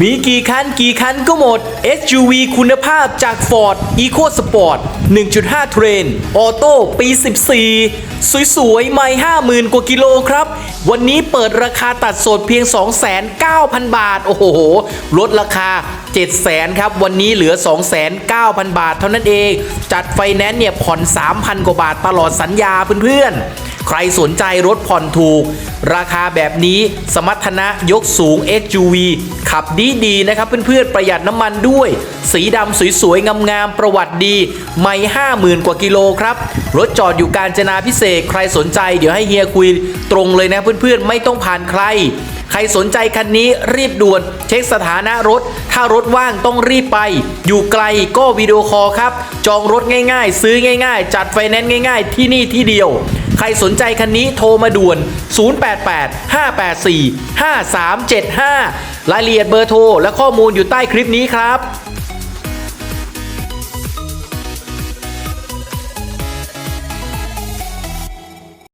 มีกี่คันกี่คันก็หมด SUV คุณภาพจาก Ford EcoSport 1.5เทรนออโต้ปี 14 สวยๆ ไม่ 50,000 กว่ากิโลครับ วันนี้เปิดราคาตัดสดเพียง 29,000บาท โอ้โห ลดราคา 700,000 ครับ วันนี้เหลือ 29,000 บาทเท่านั้นเอง จัดไฟแนนซ์เนี่ยผ่อน 3,000 กว่าบาทตลอดสัญญาเพื่อนๆ ใครสนใจรถผ่อนถูก ราคาแบบนี้สมรรถนะยกสูง SUV ขับดีดีนะครับเพื่อนๆประหยัดน้ำมันด้วย สีดำสวยๆ งามๆ ประวัติดี ไม่50,000กว่ากิโลครับ รถจอดอยู่การจนาพิเศษใครสนใจเดี๋ยวให้เฮียคุยตรงเลยนะเพื่อนๆ ไม่ต้องผ่านใครใครสนใจคันนี้รีบด่วน เช็คสถานะรถ ถ้ารถว่างต้องรีบไป อยู่ไกลก็วิดีโอคอลครับ จองรถง่ายๆ ซื้อง่ายๆ จัดไฟแนนซ์ง่ายๆ ที่นี่ที่เดียว รสนใจคันนี้โทรมาด่วน 088 584 5375 รายละเอียดเบอร์โทรและข้อมูลอยู่ใต้คลิปนี้ครับ